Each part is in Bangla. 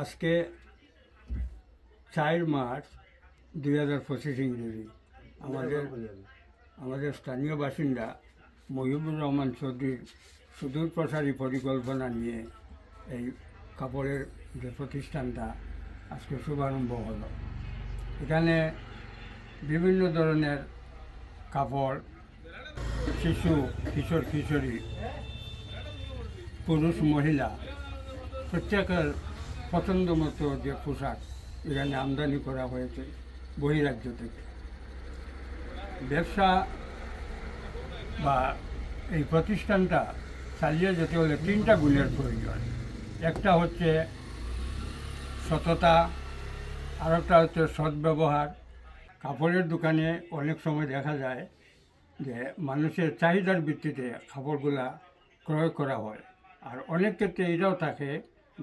আজকে চার মার্চ দুই হাজার পঁচিশ ইংরেজি। আমাদের আমাদের স্থানীয় বাসিন্দা মহিবুর রহমান চৌধুরীর সুদূর প্রসারী পরিকল্পনা নিয়ে এই কাপড়ের যে প্রতিষ্ঠানটা আজকে শুভারম্ভ হলো। এখানে বিভিন্ন ধরনের কাপড়, শিশু, কিশোর, কিশোরী, পুরুষ, মহিলা, প্রত্যেকের পছন্দ মতো যে পোশাক, এখানে আমদানি করা হয়েছে বহিরাজ্য থেকে। ব্যবসা বা এই প্রতিষ্ঠানটা চালিয়ে যেতে হলে তিনটা গুণের প্রয়োজন। একটা হচ্ছে সততা আর একটা হচ্ছে সদ্ব্যবহার। কাপড়ের দোকানে অনেক সময় দেখা যায় যে মানুষের চাহিদার ভিত্তিতে কাপড়গুলা ক্রয় করা হয়। আর অনেক ক্ষেত্রে এটাও থাকে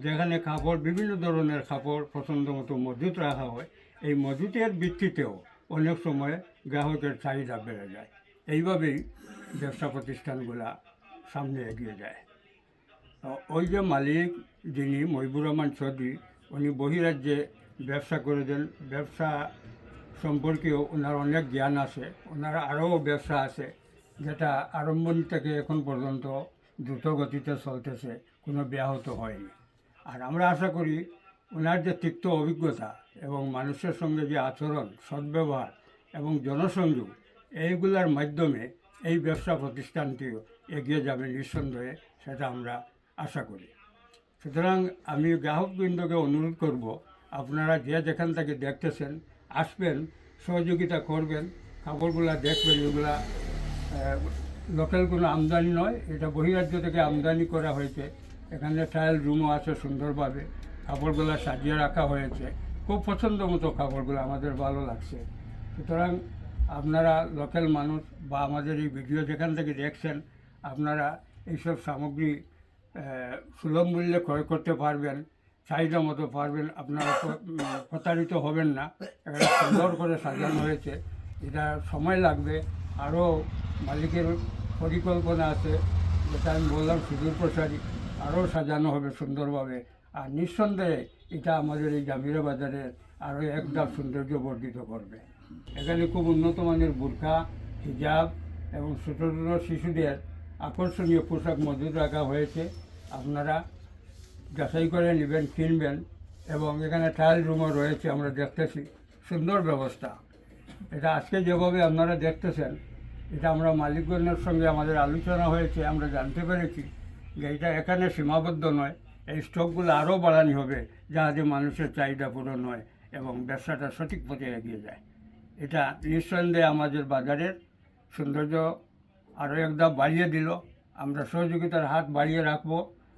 যেখানে কাপড় বিভিন্ন ধরনের কাপড় পছন্দ মতো মজুত রাখা হয়, এই মজুতের ভিত্তিতেও অনেক সময় গ্রাহকের চাহিদা বেড়ে যায়। এইভাবেই ব্যবসা প্রতিষ্ঠানগুলা সামনে এগিয়ে যায়। ওই যে মালিক যিনি মহিবুর রহমান চৌধুরী, উনি বহিরাজ্যে ব্যবসা করে দেন ব্যবসা সম্পর্কেও ওনার অনেক জ্ঞান আছে, ওনার আরও ব্যবসা আছে, যেটা আরম্ভণি থেকে এখন পর্যন্ত দ্রুত গতিতে চলতেছে, কোনো ব্যাহত হয়নি। আর আমরা আশা করি ওনার যে তিক্ত অভিজ্ঞতা এবং মানুষের সঙ্গে যে আচরণ, সদ্ব্যবহার এবং জনসংযোগ, এইগুলোর মাধ্যমে এই ব্যবসা প্রতিষ্ঠানটিও এগিয়ে যাবে নিঃসন্দেহে, সেটা আমরা আশা করি। সুতরাং আমি গ্রাহকবৃন্দকে অনুরোধ করব, আপনারা যে যেখান থেকে দেখতেছেন, আসবেন, সহযোগিতা করবেন, কাপড়গুলা দেখবেন, এগুলা লোকাল কোনো আমদানি নয়, এটা বহিরাজ্য থেকে আমদানি করা হয়েছে। এখানে ট্রায়াল রুমও আছে সুন্দরভাবে। কাপড়গুলো সাজিয়ে রাখা হয়েছে। খুব পছন্দ মতো কাপড়গুলো, আমাদের ভালো লাগছে। সুতরাং আপনারা লোকাল মানুষ বা আমাদের এই ভিডিও যেখান থেকে দেখছেন, আপনারা এইসব সামগ্রী সুলভ মূল্যে ক্রয় করতে পারবেন, চাহিদা মতো পারবেন, আপনারা প্রতারিত হবেন না। এটা সুন্দর করে সাজানো হয়েছে। এটা সময় লাগবে। আরও মালিকের পরিকল্পনা আছে, যেটা আমি বললাম সুদূর প্রসারী আরও সাজানো হবে সুন্দরভাবে। আর নিঃসন্দেহে এটা আমাদের এই জামিরা বাজারের আরও এক সৌন্দর্য বর্ধিত করবে। এখানে খুব উন্নত মানের বোরকা হিজাব এবং ছোটো ছোটো শিশুদের আকর্ষণীয় পোশাক মজুদ রাখা হয়েছে। আপনারা যাচাই করে নেবেন, কিনবেন এবং এখানে ট্রায়াল রুমও রয়েছে, আমরা দেখতেছি। সুন্দর ব্যবস্থা। এটা আজকে যেভাবে আপনারা দেখতেছেন, এটা আমরা মালিকগণের সঙ্গে আমাদের আলোচনা হয়েছে, আমরা জানতে পেরেছি। যে এটা এখানে সীমাবদ্ধ নয়। এই স্টকগুলো আরও বাড়ানি হবে যাতে মানুষের চাহিদা পূরণ হয় এবং ব্যবসাটা সঠিক পথে এগিয়ে যায়। এটা নিঃসন্দেহে আমাদের বাজারের সৌন্দর্য আরও একদম বাড়িয়ে দিল। আমরা সহযোগিতার হাত বাড়িয়ে রাখব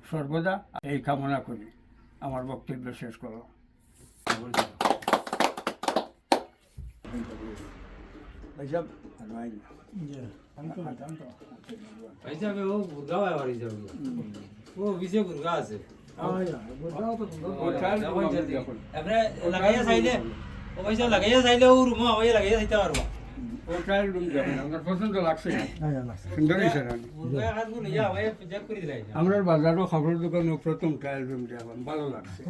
সর্বদা। এই কামনা করি। আমার বক্তব্য শেষ করো হিসাবে ও গুরগাঁও আবার হিসাবে ও বিশে গুরগা আছে লাগাইয়া চাইলে ও পয়সা লাগাইয়া চাইলে ও রুমো আমাকে লাগাইয়া চাইতে পারবা আমরা বাজারও খাবার দোকানে প্রথম ট্রায়াল রুম যাবেন ভালো লাগছে